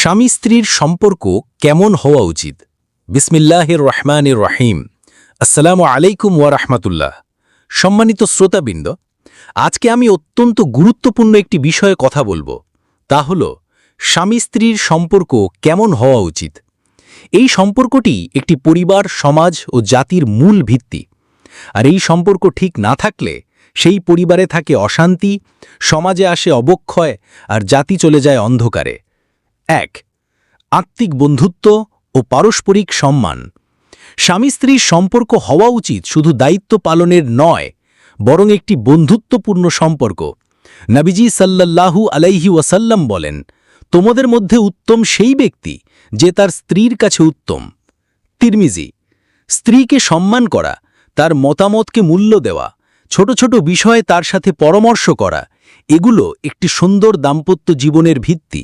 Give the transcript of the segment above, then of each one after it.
স্বামী স্ত্রীর সম্পর্ক কেমন হওয়া উচিত? বিসমিল্লাহির রহমানির রহিম। আসসালামু আলাইকুম রাহমাতুল্লাহ। সম্মানিত শ্রোতাবৃন্দ, আজকে আমি অত্যন্ত গুরুত্বপূর্ণ একটি বিষয়ে কথা বলব। তা হল, স্বামী স্ত্রীর সম্পর্ক কেমন হওয়া উচিত? এই সম্পর্কটি একটি পরিবার, সমাজ ও জাতির মূল ভিত্তি। আর এই সম্পর্ক ঠিক না থাকলে সেই পরিবারে থাকে অশান্তি, সমাজে আসে অবক্ষয়, আর জাতি চলে যায় অন্ধকারে। এক, আত্মিক বন্ধুত্ব ও পারস্পরিক সম্মান। স্বামী স্ত্রীর সম্পর্ক হওয়া উচিত শুধু দায়িত্ব পালনের নয়, বরং একটি বন্ধুত্বপূর্ণ সম্পর্ক। নবীজি সাল্লাল্লাহু আলাইহি ওয়াসাল্লাম বলেন, তোমাদের মধ্যে উত্তম সেই ব্যক্তি যে তার স্ত্রীর কাছে উত্তম। তিরমিজি, স্ত্রীকে সম্মান করা, তার মতামতকে মূল্য দেওয়া, ছোট ছোট বিষয়ে তার সাথে পরামর্শ করা, এগুলো একটি সুন্দর দাম্পত্য জীবনের ভিত্তি।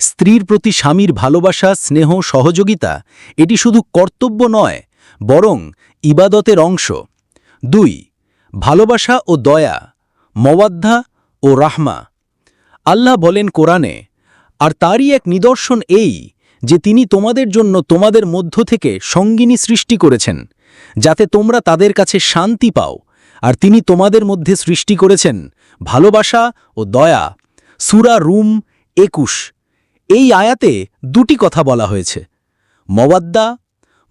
স্ত্রীর প্রতি স্বামীর ভালোবাসা, স্নেহ, সহযোগিতা, এটি শুধু কর্তব্য নয়, বরং ইবাদতের অংশ। দুই, ভালোবাসা ও দয়া মওয়াদ্ধা ও রাহমা। আল্লাহ বলেন কোরআনে, আর তারই এক নিদর্শন এই, যে তিনি তোমাদের জন্য তোমাদের মধ্য থেকে সঙ্গিনী সৃষ্টি করেছেন, যাতে তোমরা তাদের কাছে শান্তি পাও, আর তিনি তোমাদের মধ্যে সৃষ্টি করেছেন ভালোবাসা ও দয়া। সুরা রুম একুশ। এই আয়াতে দুটি কথা বলা হয়েছে। মওয়াদ্দা,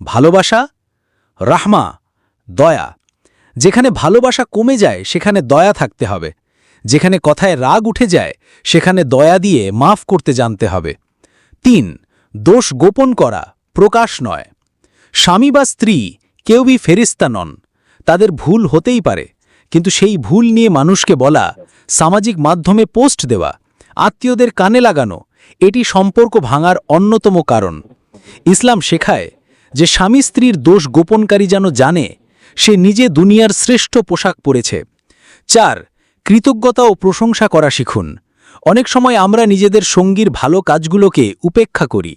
ভালোবাসা, রাহমা, দয়া। যেখানে ভালোবাসা কমে যায়, সেখানে দয়া থাকতে হবে। যেখানে কথায় রাগ উঠে যায়, সেখানে দয়া দিয়ে মাফ করতে জানতে হবে। তিন, দোষ গোপন করা, প্রকাশ নয়। স্বামী বা স্ত্রী কেউই ফেরিস্তা নন, তাদের ভুল হতেই পারে। কিন্তু সেই ভুল নিয়ে মানুষকে বলা, সামাজিক মাধ্যমে পোস্ট দেওয়া, আত্মীয়দের কানে লাগানো এটি সম্পর্ক ভাঙার অন্যতম কারণ। ইসলাম শেখায় যে স্বামী স্ত্রীর দোষ গোপনকারী যেন জানে, সে নিজে দুনিয়ার শ্রেষ্ঠ পোশাক পরেছে। চার, কৃতজ্ঞতা ও প্রশংসা করা শিখুন। অনেক সময় আমরা নিজেদের সঙ্গীর ভালো কাজগুলোকে উপেক্ষা করি।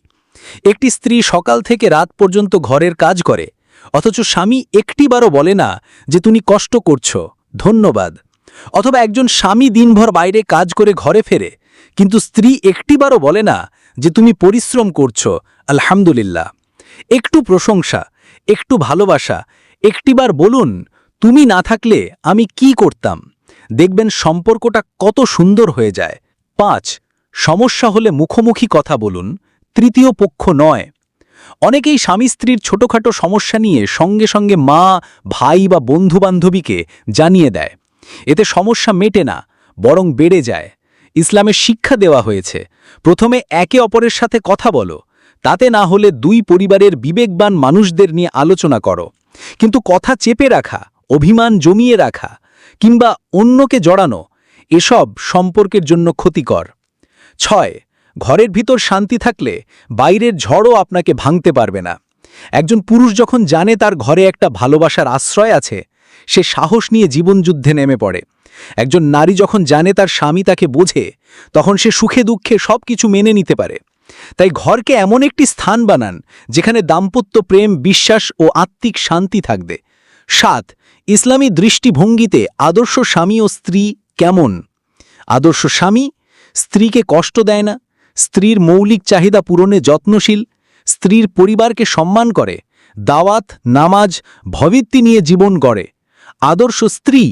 একটি স্ত্রী সকাল থেকে রাত পর্যন্ত ঘরের কাজ করে, অথচ স্বামী একটিবারও বলে না যে তুমি কষ্ট করছ, ধন্যবাদ। অথবা একজন স্বামী দিনভর বাইরে কাজ করে ঘরে ফেরে কিন্তু স্ত্রী একটিবারও বলে না যে তুমি পরিশ্রম করছ। আলহামদুলিল্লাহ। একটু প্রশংসা, একটু ভালোবাসা, একটিবার বলুন, তুমি না থাকলে আমি কি করতাম? দেখবেন সম্পর্কটা কত সুন্দর হয়ে যায়। পাঁচ, সমস্যা হলে মুখোমুখি কথা বলুন, তৃতীয় পক্ষ নয়। অনেকেই স্বামী স্ত্রীর ছোটখাটো সমস্যা নিয়ে সঙ্গে সঙ্গে মা, ভাই বা বন্ধুবান্ধবীকে জানিয়ে দেয়। এতে সমস্যা মেটে না, বরং বেড়ে যায়। ইসলামের শিক্ষা দেওয়া হয়েছে। প্রথমে একে অপরের সাথে কথা বলো। তাতে না হলে দুই পরিবারের বিবেকবান মানুষদের নিয়ে আলোচনা করো। কিন্তু কথা চেপে রাখা, অভিমান জমিয়ে রাখা, কিংবা অন্যকে জড়ানো, এসব সম্পর্কের জন্য ক্ষতিকর। ছয়, ঘরের ভিতর শান্তি থাকলে বাইরের ঝড়ও আপনাকে ভাঙতে পারবে না। একজন পুরুষ যখন জানে তার ঘরে একটা ভালোবাসার আশ্রয় আছে, সে সাহস নিয়ে জীবনযুদ্ধে নেমে পড়ে। একজন নারী যখন জানে তার স্বামী তাকে বোঝে, তখন সে সুখে দুঃখে সব কিছু মেনে নিতে পারে। তাই ঘরকে এমন একটি স্থান বানান, যেখানে দাম্পত্য প্রেম, বিশ্বাস ও আত্মিক শান্তি থাকবে। সাত, ইসলামী দৃষ্টিভঙ্গিতে আদর্শ স্বামী ও স্ত্রী কেমন? আদর্শ স্বামী স্ত্রীকে কষ্ট দেয় না, স্ত্রীর মৌলিক চাহিদা পূরণে যত্নশীল, স্ত্রীর পরিবারকে সম্মান করে, দাওয়াত, নামাজ, ভবিত্তি নিয়ে জীবন গড়ে। আদর্শ স্ত্রী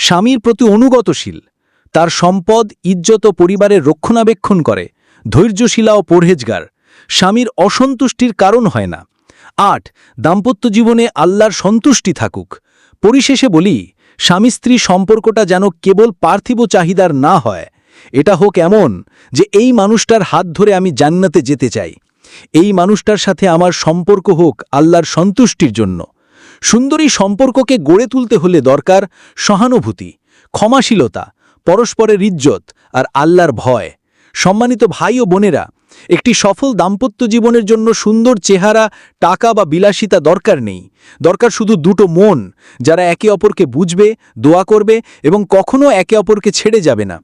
স্বামীর প্রতি অনুগতশীল, তার সম্পদ, ইজ্জত ও পরিবারের রক্ষণাবেক্ষণ করে, ধৈর্যশীলা ও পরহেজগার। স্বামীর অসন্তুষ্টির কারণ হয় না। আট, দাম্পত্য জীবনে আল্লাহর সন্তুষ্টি থাকুক। পরিশেষে বলি, স্বামী স্ত্রী সম্পর্কটা যেন কেবল পার্থিব চাহিদার না হয়। এটা হোক এমন যে এই মানুষটার হাত ধরে আমি জান্নাতে যেতে চাই। এই মানুষটার সাথে আমার সম্পর্ক হোক আল্লাহর সন্তুষ্টির জন্য। সুন্দরী সম্পর্ককে গড়ে তুলতে হলে দরকার সহানুভূতি, ক্ষমাশীলতা, পরস্পরের ইজ্জত আর আল্লাহর ভয়। সম্মানিত ভাই ও বোনেরা, একটি সফল দাম্পত্য জীবনের জন্য সুন্দর চেহারা, টাকা বা বিলাসিতা দরকার নেই। দরকার শুধু দুটো মন, যারা একে অপরকে বুঝবে, দোয়া করবে এবং কখনও একে অপরকে ছেড়ে যাবে না।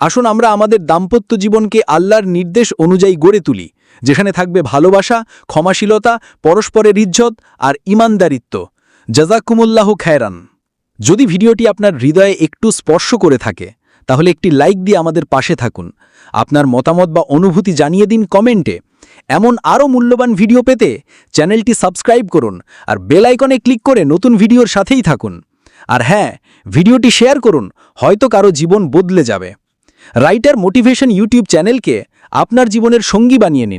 আসুন আমরা আমাদের দাম্পত্য জীবনকে আল্লাহর নির্দেশ অনুযায়ী গড়ে তুলি, যেখানে থাকবে ভালোবাসা, ক্ষমাশীলতা, পরস্পরের ইজ্জত আর ইমানদারিত্ব। জাজাকুমুল্লাহ খায়রান। যদি ভিডিওটি আপনার হৃদয়ে একটু স্পর্শ করে থাকে, তাহলে একটি লাইক দিয়ে আমাদের পাশে থাকুন। আপনার মতামত বা অনুভূতি জানিয়ে দিন কমেন্টে। এমন আরও মূল্যবান ভিডিও পেতে চ্যানেলটি সাবস্ক্রাইব করুন আর বেল আইকনে ক্লিক করে নতুন ভিডিওর সাথেই থাকুন। আর হ্যাঁ ভিডিওটি শেয়ার করুন, হয়তো কারও জীবন বদলে যাবে। রাইটার মোটিভেশন ইউটিউব চ্যানেলকে আপনার জীবনের সঙ্গী বানিয়ে নিন।